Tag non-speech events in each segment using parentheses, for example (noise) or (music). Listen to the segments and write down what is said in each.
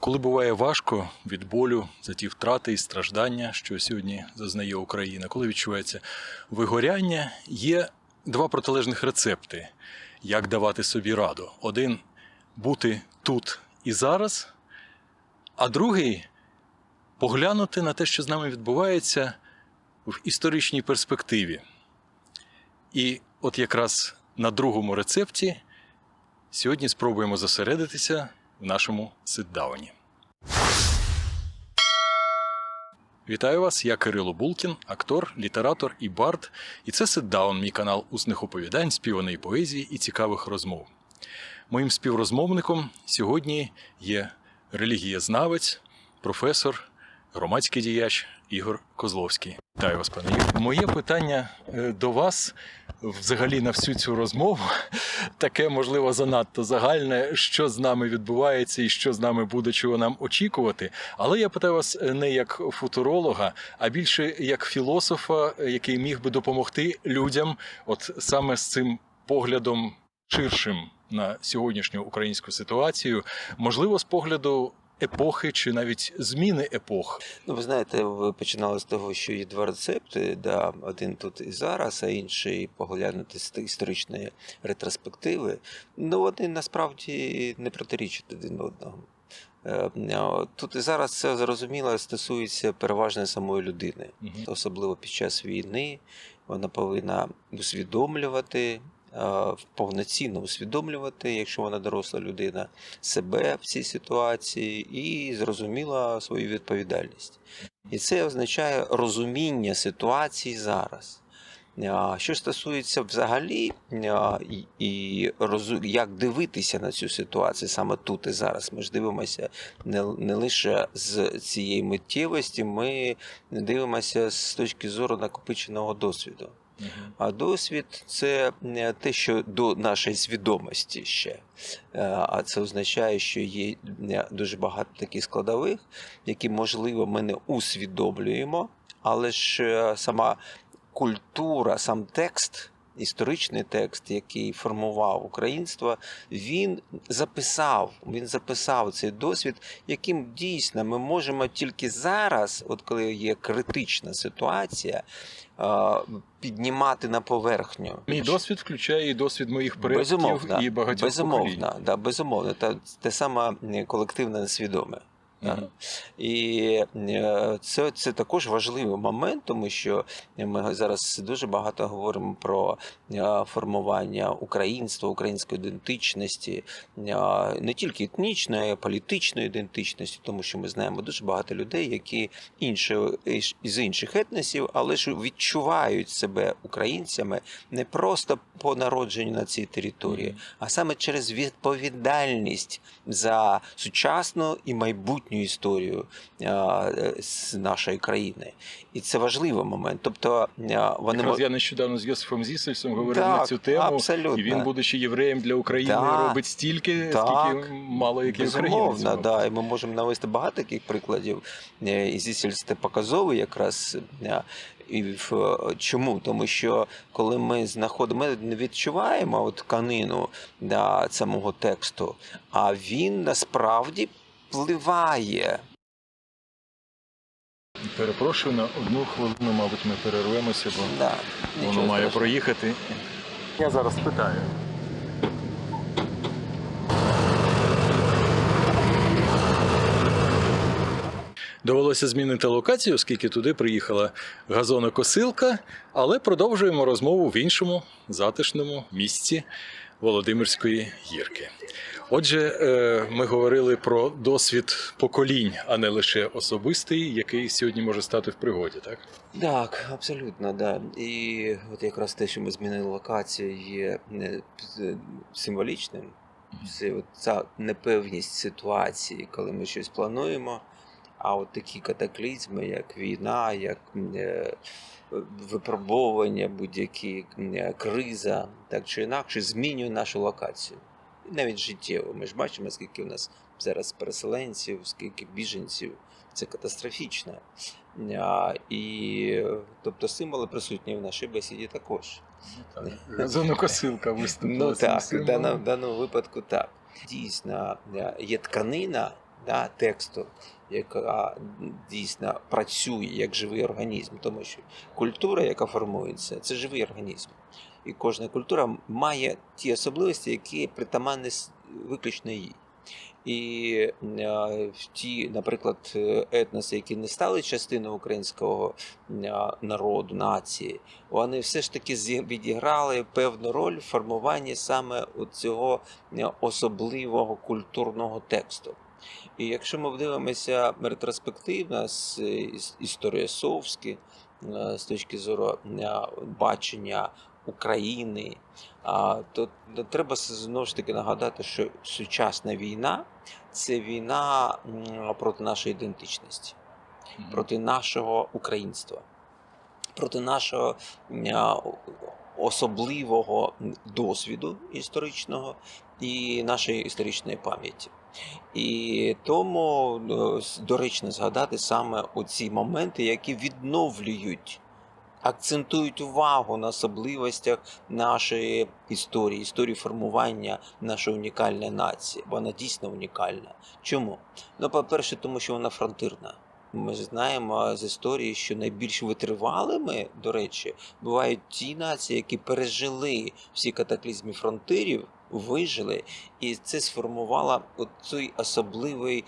Коли буває важко від болю за ті втрати і страждання, що сьогодні зазнає Україна, коли відчувається вигоряння, є два протилежних рецепти, як давати собі раду. Один бути тут і зараз, а другий поглянути на те, що з нами відбувається в історичній перспективі. І от якраз на другому рецепті сьогодні спробуємо зосередитися в нашому ситдауні. Вітаю вас, я Кирило Булкін, актор, літератор і бард. І це ситдаун, мій канал усних оповідань, співаної поезії і цікавих розмов. Моїм співрозмовником сьогодні є релігієзнавець, професор, громадський діяч Ігор Козловський. Вітаю вас, пане Ігор. Моє питання е, до вас взагалі на всю цю розмову таке, можливо, занадто загальне, що з нами відбувається і що з нами буде, чого нам очікувати. Але я питаю вас не як футуролога, а більше як філософа, який міг би допомогти людям, от саме з цим поглядом ширшим на сьогоднішню українську ситуацію, можливо, з погляду. Епохи чи навіть зміни епох. Ну, ви знаєте, ви починали з того, що є два рецепти. Да, один тут і зараз, а інший поглянути з історичної ретроспективи. Ну, вони насправді не протирічать один одного. Е, Тут і зараз це зрозуміло стосується переважно самої людини, особливо під час війни. Вона повинна усвідомлювати, повноцінно усвідомлювати, якщо вона доросла людина, себе в цій ситуації і зрозуміла свою відповідальність. І це означає розуміння ситуації зараз. Що стосується взагалі і, як дивитися на цю ситуацію саме тут і зараз, ми ж дивимося не лише з цієї миттєвості, ми дивимося з точки зору накопиченого досвіду. А досвід це те, що до нашої свідомості ще. Е, А це означає, що є е, дуже багато таких складових, які, можливо, ми не усвідомлюємо, але ж е, сама культура, сам текст. Історичний текст, який формував українство, він записав, він записав цей досвід, яким дійсно ми можемо тільки зараз, от коли є критична ситуація, е, піднімати на поверхню. Мій досвід включає і досвід моїх предків безумовно, і багатьох безумовно, поколінь. да, безумовно. Та те саме колективне несвідоме. І е, це, це також важливий момент, тому що ми зараз дуже багато говоримо про е, формування українства, української ідентичності, е, не тільки етнічної, а й політичної ідентичності, тому що ми знаємо дуже багато людей, які інші з інших етносів, але ж відчувають себе українцями не просто по народженню на цій території, а саме через відповідальність за сучасну і майбутню історію е, з нашої країни. І це важливий момент. Тобто вони Якраз я нещодавно з Йосифом Зісельсом говорив на цю тему. абсолютно. І він, будучи євреєм для України, Так, робить стільки, так, скільки мало який Безумовно, да, і ми можемо навести багато таких прикладів. Е, І Зісельс це показовий якраз. е, І в чому? Тому що коли ми знаходимо, ми не відчуваємо от тканину да, самого тексту, а він насправді впливає. Перепрошую на одну хвилину, мабуть, ми перервемося, бо Да, воно має страшного. проїхати. Я зараз питаю. Довелося змінити локацію, оскільки туди приїхала газонокосилка, але продовжуємо розмову в іншому затишному місці Володимирської гірки. Отже, е, ми говорили про досвід поколінь, а не лише особистий, який сьогодні може стати в пригоді, так? Так, абсолютно, да. І от якраз те, що ми змінили локацію, є не символічним. Це ця непевність ситуації, коли ми щось плануємо. А от такі катаклізми, як війна, як е, випробовування, будь-які е, криза, так чи інакше, змінює нашу локацію. І навіть життєво. Ми ж бачимо, скільки у нас зараз переселенців, скільки біженців. Це катастрофічно. А, і тобто символи присутні в нашій бесіді також. Газонокосилка виступила. Ну так, в даному, випадку так. Дійсно, е, є тканина, да, тексту, яка дійсно працює як живий організм, тому що культура, яка формується, це живий організм. І кожна культура має ті особливості, які притаманні виключно їй. І е, ті, наприклад, е, етноси, які не стали частиною українського е, народу, нації, вони все ж таки відіграли певну роль в формуванні саме цього особливого культурного тексту. І якщо ми дивимося ретроспективно з із- історіосовськи, е, з точки зору е, бачення України, то то треба знову ж таки нагадати, що сучасна війна це війна проти нашої ідентичності, проти нашого українства, проти нашого особливого досвіду історичного і нашої історичної пам'яті. І тому с- доречно згадати саме оці моменти, які відновлюють, акцентують увагу на особливостях нашої історії, історії формування нашої унікальної нації. Вона дійсно унікальна. Чому? Ну, по-перше, тому що вона фронтирна. Ми знаємо з історії, що найбільш витривалими, до речі, бувають ті нації, які пережили всі катаклізми фронтирів, вижили, і це сформувало цей особливий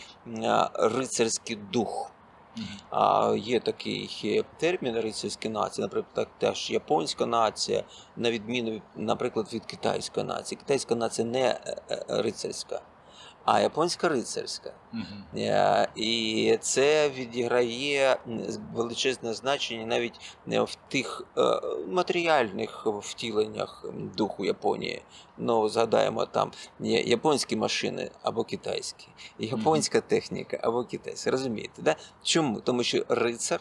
рицарський дух. А є такий е, термін рицарські нації, наприклад, так, теж японська нація, на відміну, від, наприклад, від китайської нації. Китайська нація не е, е, рицарська, а японська рицарська. Е, І це відіграє величезне значення навіть не в тих е, матеріальних втіленнях духу Японії. Ну, згадаємо там японські машини або китайські, японська техніка або китайська. Розумієте, да? Чому? Тому що рицар,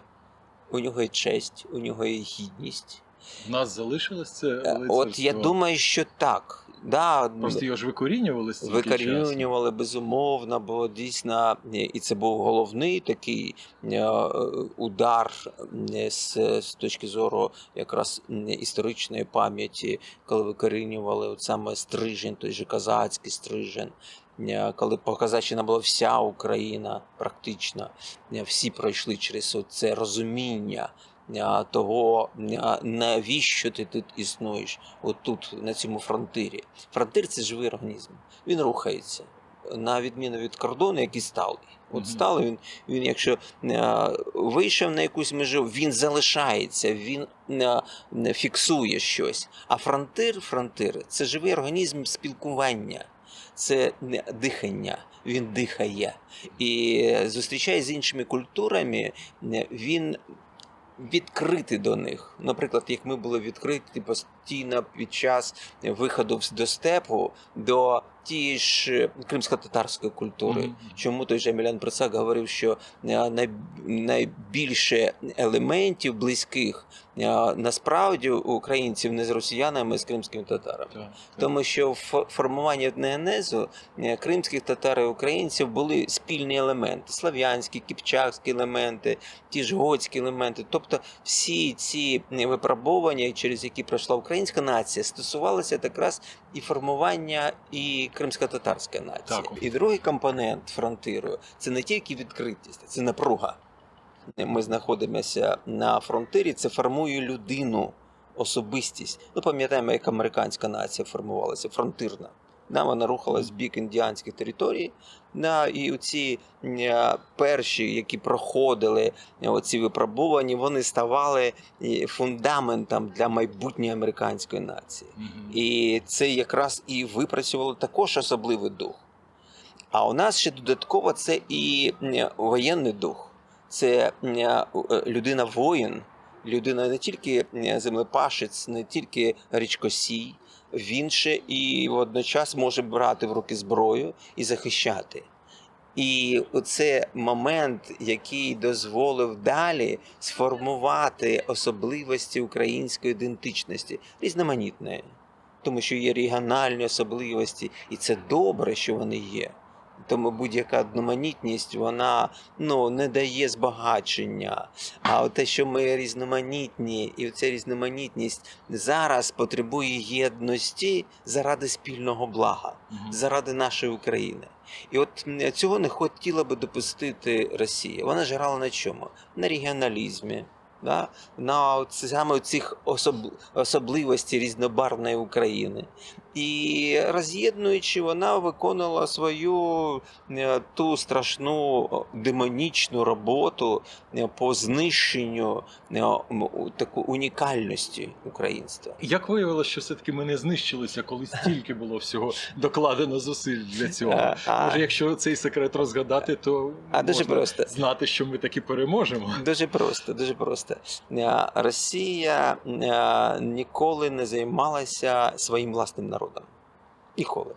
у нього є честь, у нього є гідність. В нас залишилось це Е, От я думаю, що так. Да, Просто його ж викорінювали стільки часу. Викорінювали безумовно, бо дійсно е, і це був головний такий е, удар е, з, з точки зору якраз історичної пам'яті, коли викорінювали от саме стрижень, той же казацький стрижень. Коли Казаччина була вся Україна, практично всі пройшли через це розуміння того, е, навіщо ти тут існуєш, отут, на цьому фронтирі. Фронтир це живий організм. Він рухається. На відміну від кордону, який сталий. От сталий він, він якщо е, вийшов на якусь межу, він залишається, він е, не фіксує щось. А фронтир, фронтир це живий організм спілкування, це не дихання. Він дихає. І зустрічаючись з іншими культурами, е, він відкритий до них. Наприклад, як ми були відкриті постійно під час виходу до степу до тієї ж кримсько-татарської культури. Мгм. Чому той же Емілян Процак говорив, що е, найбільше елементів близьких е, насправді українців не з росіянами, а з кримськими татарами. Так, так. Тому що в формуванні етногенезу е, кримських татар і українців були спільні елементи: слав'янські, кіпчакські елементи, ті ж готські елементи. Тобто всі ці випробування, через які пройшла українська нація, стосувалася якраз і формування і кримсько-татарської нації. Так. І другий компонент фронтиру це не тільки відкритість, це напруга. Ми знаходимося на фронтирі, це формує людину, особистість. Ну, пам'ятаємо, як американська нація формувалася, фронтирна. Да, вона рухалась в бік індіанських територій. Да, і оці е, перші, які проходили е, оці випробування, вони ставали е, фундаментом для майбутньої американської нації. І це якраз і випрацювало також особливий дух. А у нас ще додатково це і воєнний дух. Це людина воїн, людина не тільки землепашець, не тільки річкосій, він ще і водночас може брати в руки зброю і захищати. І це момент, який дозволив далі сформувати особливості української ідентичності, різноманітної, тому що є регіональні особливості, і це добре, що вони є. Тому будь-яка одноманітність вона ну, не дає збагачення. А те, що ми різноманітні, і ця різноманітність зараз потребує єдності заради спільного блага, заради нашої України. І от цього не хотіла би допустити Росія. Вона ж грала на чому? На регіоналізмі. Да? На от саме цих особ... особливостей різнобарвної України. І роз'єднуючи, вона виконала свою е, ту страшну демонічну роботу е, по знищенню е, таку унікальності українства. Як виявилося, що все-таки ми не знищилися, коли стільки було всього (laughs) докладено зусиль для цього? А, а, Може, якщо цей секрет розгадати, то а дуже можна просто. знати, що ми таки переможемо. Дуже просто, дуже просто. Росія ніколи не займалася своїм власним народом. Ніколи.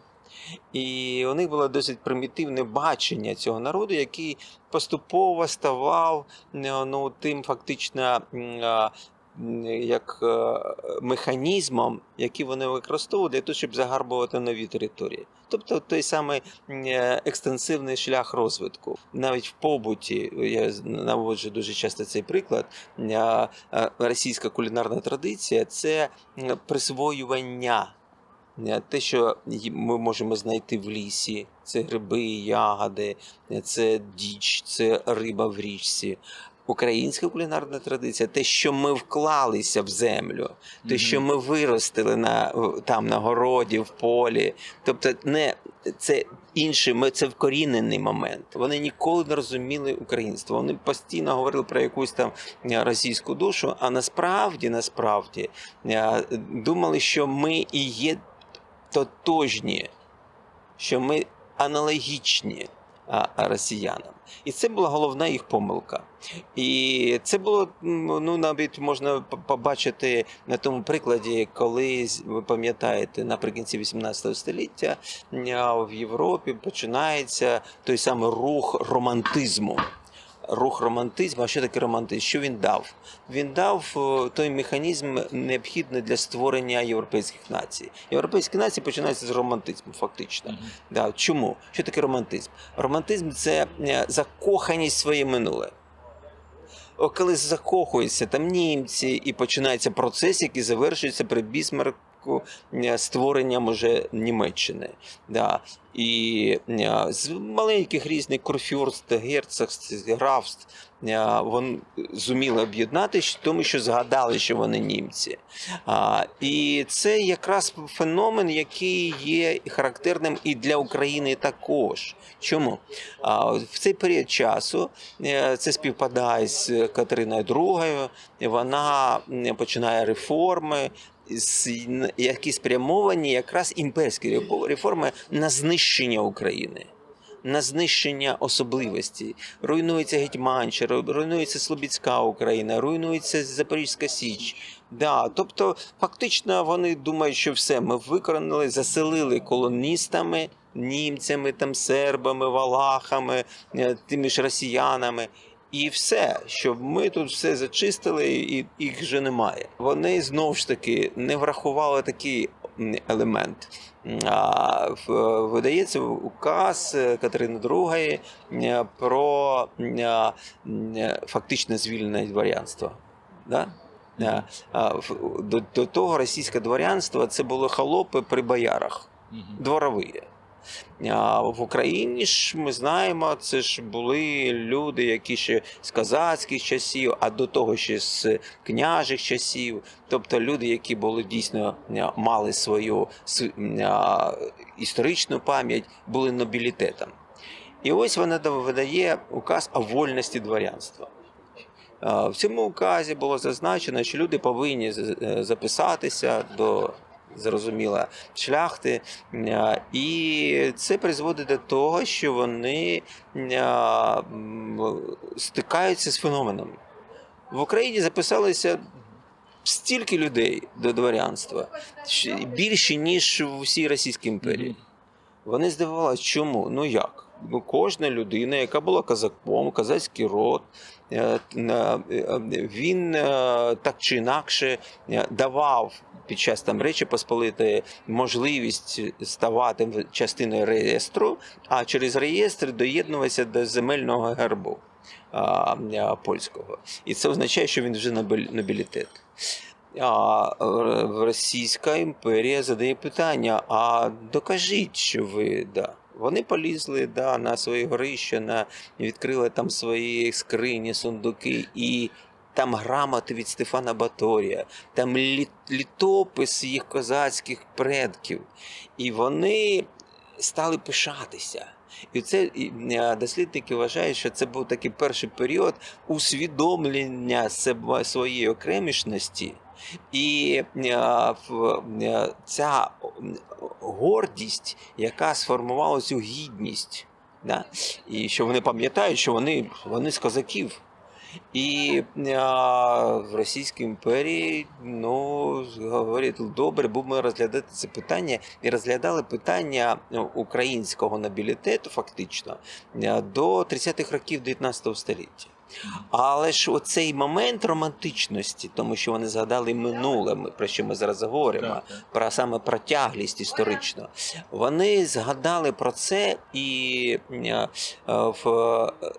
І у них було досить примітивне бачення цього народу, який поступово ставав ну, тим фактично як е, механізмом, який вони використовують для того, щоб загарбувати нові території. Тобто той самий е, екстенсивний шлях розвитку. Навіть в побуті, я наводжу дуже часто цей приклад, е, російська кулінарна традиція це присвоювання. Е, Те, що ми можемо знайти в лісі, це гриби, ягоди, е, це діч, це риба в річці. Українська кулінарна традиція, те, що ми вклалися в землю, те, що ми виростили на, там на городі, в полі. Тобто, не це інший, ми це вкорінений момент. Вони ніколи не розуміли українство. Вони постійно говорили про якусь там е, російську душу, а насправді, насправді думали, що ми і є тотожні, що ми аналогічні росіянам. І це була головна їх помилка. І це було ну навіть можна побачити на тому прикладі, коли ви пам'ятаєте, наприкінці 18 століття в Європі починається той самий рух романтизму. Рух романтизму. А що таке романтизм? Що він дав? Він дав е, той механізм необхідний для створення європейських націй. Європейські нації починаються з романтизму, фактично. Мгм. Да, чому? Що таке романтизм? Романтизм це е, закоханість в своє минуле. Коли закохуються там німці, і починається процес, який завершується при Бісмарку е, створенням уже Німеччини. Да. І з маленьких різних курфюрст, герцогств, графств вони зуміли об'єднатися, тому що згадали, що вони німці. І це якраз феномен, який є характерним і для України також. Чому? В цей період часу це співпадає з Катериною II, вона починає реформи. Які спрямовані якраз імперські реформи на знищення України, на знищення особливостей. Руйнується Гетьманщина, руйнується Слобідська Україна, руйнується Запорізька Січ. Да, тобто, фактично, вони думають, що все ми виконали, заселили колоністами, німцями, там, сербами, валахами, е, тими ж росіянами. І все, щоб ми тут все зачистили, і їх вже немає. Вони знову ж таки не врахували такий елемент. А, видається указ е, Катерини II е, про е, фактичне звільнення дворянства. Да? До, того російське дворянство це були холопи при боярах, дворові. В Україні ж ми знаємо, це ж були люди, які ще з козацьких часів, а до того ще з княжих часів. Тобто люди, які були дійсно мали свою історичну пам'ять, були нобілітетом. І ось вона видає указ о вольності дворянства. В цьому указі було зазначено, що люди повинні записатися до зрозуміло, шляхти, і це призводить до того, що вони стикаються з феноменом. В Україні записалося стільки людей до дворянства, більше, ніж в усій Російській імперії. Вони здивувалися, чому? Ну як? ну, кожна людина, яка була козаком, козацький род, він е, так чи інакше е, давав під час там Речі Посполитої можливість ставати частиною реєстру, а через реєстр доєднуватися до земельного гербу польського. І це означає, що він вже нобілітет. А е, Російська імперія задає питання: а докажіть, що ви да. Вони полізли да, на свої горища, на, відкрили там свої скрині, сундуки, і там грамоти від Стефана Баторія, там лі, літопис їх козацьких предків. І вони стали пишатися. І це дослідники вважають, що це був такий перший період усвідомлення своєї окремішності. І е, е, ця гордість, яка сформувала цю гідність, і що вони пам'ятають, що вони, вони з козаків. І е, в Російській імперії ну, говорять, добре, будемо розглядати це питання. І розглядали питання українського нобілітету, фактично, до 30-х років 19 століття. Але ж оцей момент романтичності, тому що вони згадали минуле, про що ми зараз говоримо, Так, так. про саме протяглість історично. Вони згадали про це і е, в е,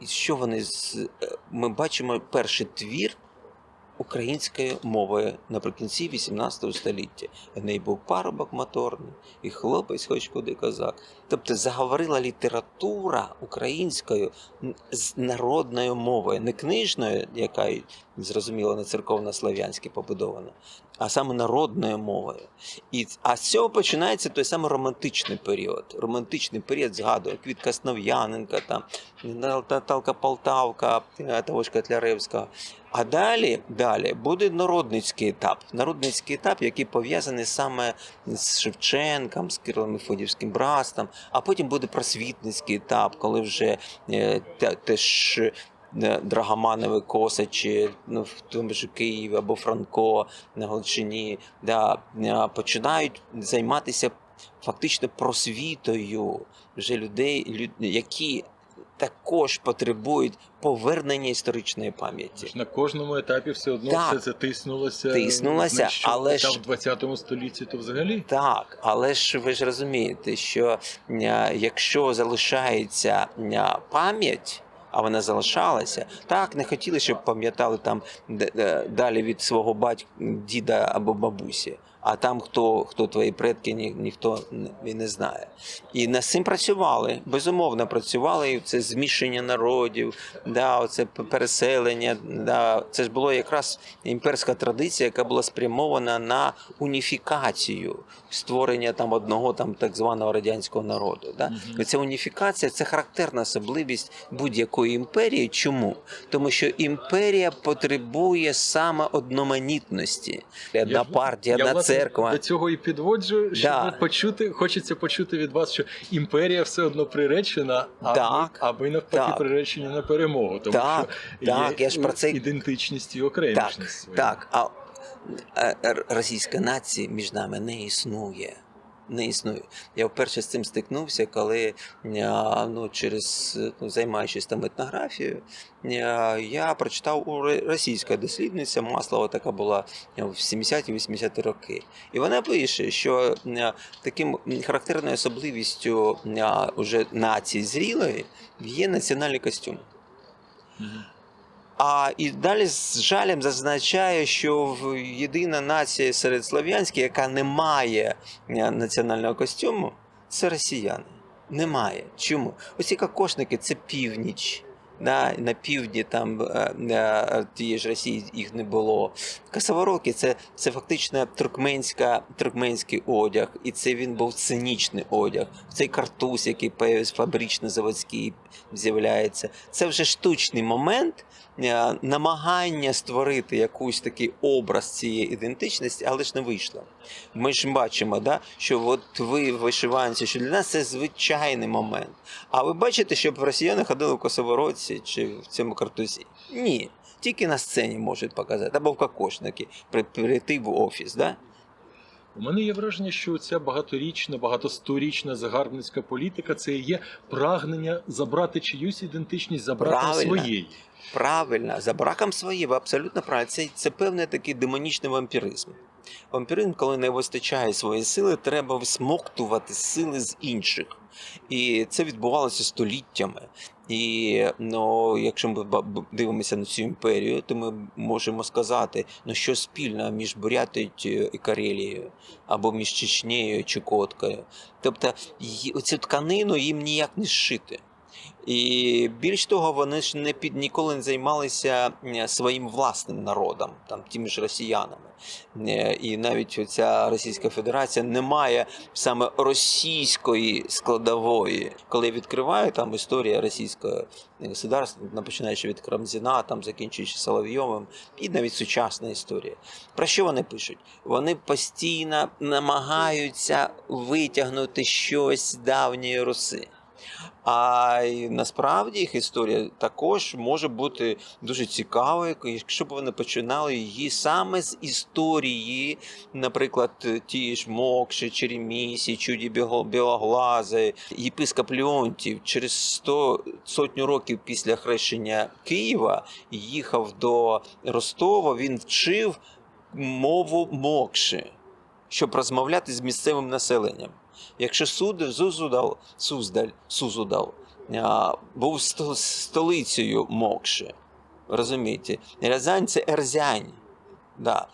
і що вони з е, ми бачимо перший твір українською мовою наприкінці 18 століття. В неї був парубок моторний, і хлопець, хоч куди козак. Тобто заговорила література українською з народною мовою, не книжною, яка зрозуміло не церковно-слав'янськи побудована, а саме народною мовою. І, а з цього починається той самий романтичний період. Романтичний період згадує Квітка Снов'яненка, там, Наталка Полтавка, е, того ж Котляревського. А далі, далі буде народницький етап. Народницький етап, який пов'язаний саме з Шевченком, з Кирилом Мефодівським братством, а потім буде просвітницький етап, коли вже е, теж е, Драгоманови Косачі, ну, в тому ж Києві або Франко на Галичині, да, е, починають займатися фактично просвітою вже людей, люд- які також потребують повернення історичної пам'яті. На кожному етапі все одно Так. все це тиснулося. Тиснулося, але ж- в 20 столітті то взагалі. Так, але ж ви ж розумієте, що е, якщо залишається е, пам'ять, а вона залишалася, так не хотіли, щоб пам'ятали там далі від свого батька, діда або бабусі. А там хто, хто твої предки, ні, ніхто не- знає. І над цим працювали. Безумовно, працювали. І це змішання народів, да, оце п- переселення. Да. Це ж було якраз імперська традиція, яка була спрямована на уніфікацію, створення там одного там так званого радянського народу. Да? І ця уніфікація це характерна особливість будь-якої імперії. Чому? Тому що імперія потребує саме одноманітності. Одна Я партія, одна церква. До цього і підводжу, щоб Да. почути, хочеться почути від вас, що імперія все одно приречена, а, Так. ми, а навпаки Так. приречені на перемогу. Тому Так, що так, є я ж про це ідентичність і Так, окремішність. своя. так. А е, російська нація між нами не існує. Не існує. Я вперше з цим стикнувся, коли ну, через ну, займаючись там етнографією, я прочитав у російська дослідниця Маслова, така була в 70-80 роки. І вона пише, що таким характерною особливістю уже нації зрілої є національний костюм. А і далі з жалем зазначає, що єдина нація серед слов'янських, яка не має е, національного костюму, це росіяни. Немає. Чому? Оці кокошники це північ. На, на півдні там е, е, тієї ж Росії їх не було. Косовороки це, це фактично туркменська, туркменський одяг, і це він був цинічний одяг. Цей картуз, який появився фабрично-заводський, з'являється. Це вже штучний момент, намагання створити якийсь такий образ цієї ідентичності, але ж не вийшло. Ми ж бачимо, да, що от ви вишиванці, що для нас це звичайний момент. А ви бачите, щоб росіяни ходили в косоворотці чи в цьому картузі? Ні. Тільки на сцені можуть показати, або в кокошники, прийти в офіс. Да? У мене є враження, що ця багаторічна, багатосторічна загарбницька політика це і є прагнення забрати чиюсь ідентичність, забрати Правильно. своєї. Правильно, за браком своєї, ви абсолютно правильно. Це, це певний такий демонічний вампіризм. Вампіризм, коли не вистачає своєї сили, треба всмоктувати сили з інших. І це відбувалося століттями. І ну, якщо ми дивимося на цю імперію, то ми можемо сказати, ну що спільно між Бурятою і Карелією, або між Чечнею і Чукоткою. Тобто оцю тканину їм ніяк не зшити. І більш того, вони ж не під ніколи не займалися е, своїм власним народом, там тими ж росіянами. Е, І навіть ця Російська Федерація не має саме російської складової. Коли я відкриваю там історія російського государства, ну, починаючи від Крамзіна, там закінчуючи Соловйовим, і навіть сучасна історія. Про що вони пишуть? Вони постійно намагаються витягнути щось давньої Руси. А насправді їх історія також може бути дуже цікавою, якщо б вони починали її саме з історії, наприклад, ті ж Мокши, Черемісі, Чуді Білоглази, єпископ Леонтів через 100, сотню років після хрещення Києва їхав до Ростова, він вчив мову Мокши, щоб розмовляти з місцевим населенням. Якщо суд, Зузудал, Суздаль, Сузудал а, був сто- столицею Мокши, розумієте, Рязань це Ерзянь. Да.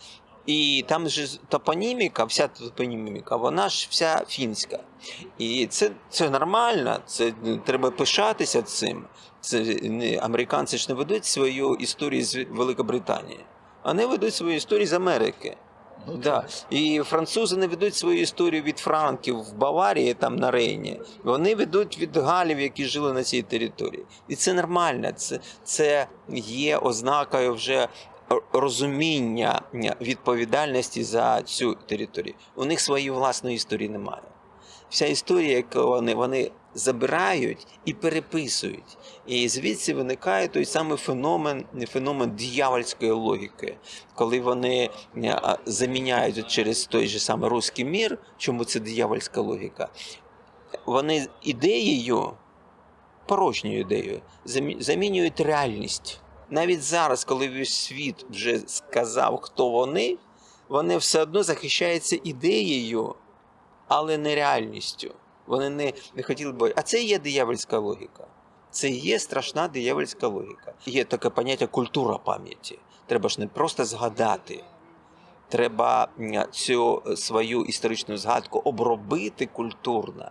І там же топоніміка, вся топоніміка, вона ж вся фінська. І це, це нормально, це треба пишатися цим. Це американці ж не ведуть свою історію з Великобританії. Вони ведуть свою історію з Америки. Ну, Да. І французи не ведуть свою історію від франків в Баварії, там на Рейні. Вони ведуть від галів, які жили на цій території. І це нормально. Це, це є ознакою вже розуміння відповідальності за цю територію. У них своєї власної історії немає. Вся історія, яку вони, вони забирають і переписують. І звідси виникає той самий феномен, феномен диявольської логіки, коли вони е, заміняють через той же самий русський мір, чому це диявольська логіка. Вони ідеєю, порожньою ідеєю, замінюють реальність. Навіть зараз, коли весь світ вже сказав, хто вони, вони все одно захищаються ідеєю, але не реальністю. Вони не, не хотіли б. А це є диявольська логіка. Це є страшна диявольська логіка. Є таке поняття культура пам'яті. Треба ж не просто згадати. Треба цю свою історичну згадку обробити культурно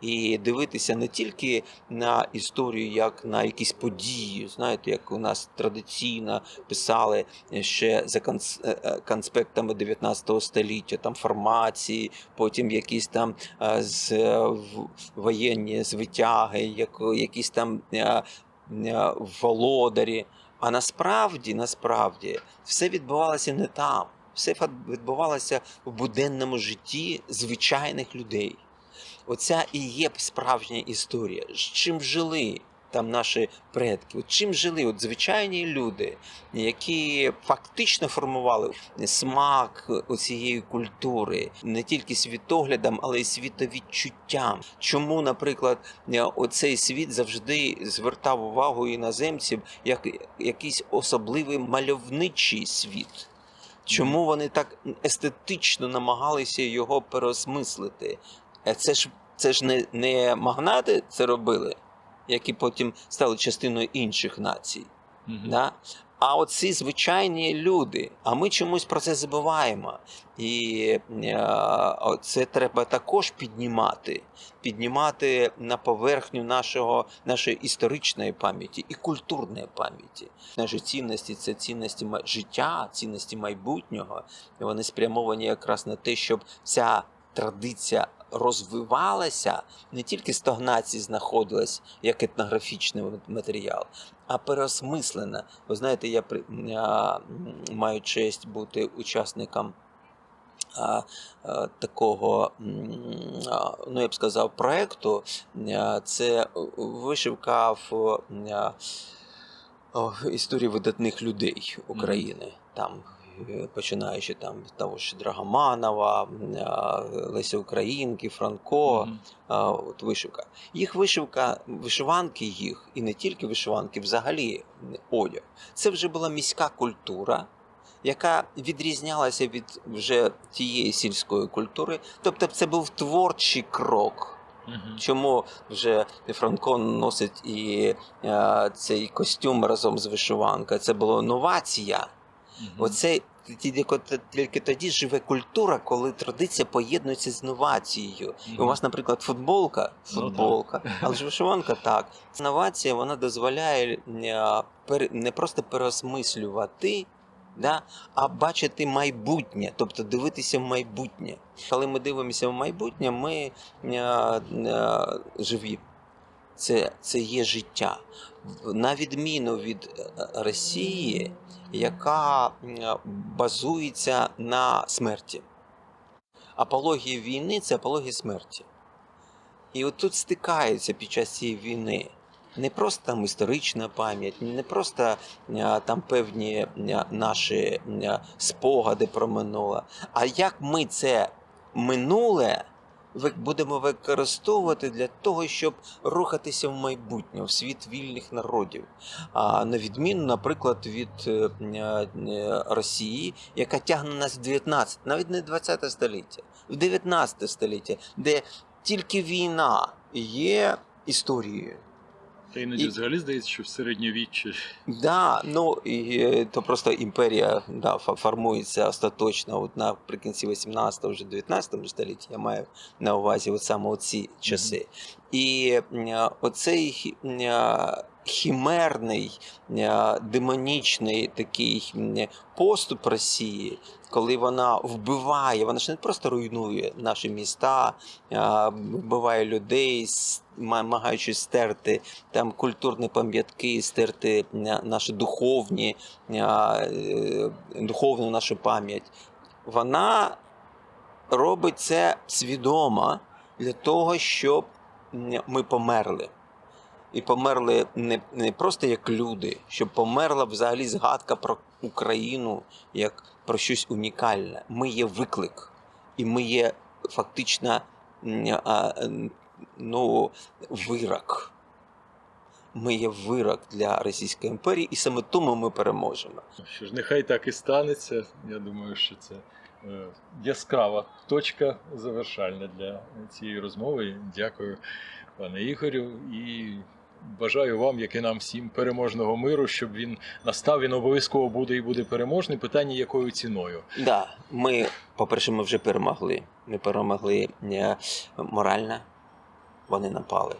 і дивитися не тільки на історію, як на якісь події, знаєте, як у нас традиційно писали ще за е, е, конспектами 19 століття, там формації, потім якісь там е, з е, воєнні звитяги, як, якісь там е, е, володарі. А насправді, насправді, все відбувалося не там. Все відбувалося в буденному житті звичайних людей. Оця і є справжня історія. З чим жили там наші предки? От чим жили от звичайні люди, які фактично формували смак цієї культури не тільки світоглядом, але й світовідчуттям. Чому, наприклад, оцей світ завжди звертав увагу іноземців як якийсь особливий мальовничий світ? Чому вони так естетично намагалися його переосмислити? Е, Це ж це ж не, не магнати це робили, які потім стали частиною інших націй. Мгм. Да? А оці звичайні люди, а ми чомусь про це забуваємо. І е, це треба також піднімати, піднімати на поверхню нашого, нашої історичної пам'яті і культурної пам'яті. Наші цінності це цінності життя, цінності майбутнього. Вони спрямовані якраз на те, щоб ця традиція розвивалася, не тільки стагнації знаходилась як етнографічний матеріал, а переосмислена. Ви знаєте, я, я маю честь бути учасником а, такого, ну я б сказав, проекту. Це вишивка в історії видатних людей України. Там е, починаючи там того ж Драгоманова, Леся Українки, Франко, а, от вишивка. Їх вишивка, вишиванки їх, і не тільки вишиванки, взагалі одяг. Це вже була міська культура, яка відрізнялася від вже тієї сільської культури. Тобто, це був творчий крок. Мгм. Чому вже Франко носить і е, цей костюм разом з вишиванкою? Це була новація. Оце тільки, тільки тоді живе культура, коли традиція поєднується з новацією. І у вас, наприклад, футболка, Ну, футболка, але ж вишиванка так. Новація вона дозволяє е, не просто переосмислювати, да, а бачити майбутнє, тобто дивитися в майбутнє. Коли ми дивимося в майбутнє, ми е, е, живі. Це, це є життя. На відміну від е, Росії, яка е, базується на смерті. Апологія війни це апологія смерті. І от тут стикаються під час цієї війни не просто там історична пам'ять, не просто е, там певні наші спогади про минуле, а як ми це минуле будемо використовувати для того, щоб рухатися в майбутнє, в світ вільних народів. А на відміну, наприклад, від е, е, Росії, яка тягне нас в 19, навіть не 20 століття, в 19 століття, де тільки війна є історією. Та іноді і- взагалі здається, що в середньовіччі Да, ну і е, то просто імперія да, формується остаточно от наприкінці 18 вже 19 століття. Я маю на увазі от саме ці часи. І е, оцей хі- е, хімерний, е, демонічний такий поступ Росії, коли вона вбиває, вона ж не просто руйнує наші міста, е, вбиває людей, намагаючись стерти там культурні пам'ятки, стерти наші духовні, е, духовну нашу пам'ять. Вона робить це свідомо для того, щоб ми померли. І померли не, не просто як люди, щоб померла взагалі згадка про Україну як про щось унікальне. Ми є виклик, і ми є фактично ну, вирок. Ми є вирок для Російської імперії, і саме тому ми переможемо. Що ж, нехай так і станеться. Я думаю, що це е, яскрава точка завершальна для цієї розмови. Дякую, пане Ігорю, і бажаю вам, як і нам всім, переможного миру, щоб він настав. Він обов'язково буде і буде переможний. Питання якою ціною. Да, ми, по-перше, ми вже перемогли. Ми перемогли е, морально, вони напали.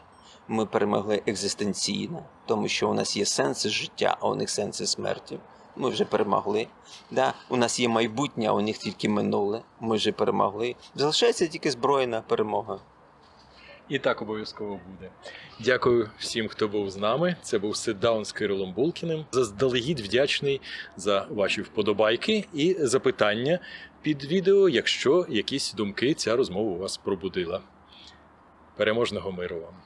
Ми перемогли екзистенційно, тому що у нас є сенси життя, а у них сенси смерті. Ми вже перемогли. Да? У нас є майбутнє, а у них тільки минуле. Ми вже перемогли. Залишається тільки збройна перемога. І так обов'язково буде. Дякую всім, хто був з нами. Це був Сиддаун з Кирилом Булкіним. Заздалегідь вдячний за ваші вподобайки і запитання під відео, якщо якісь думки ця розмова у вас пробудила. Переможного миру вам!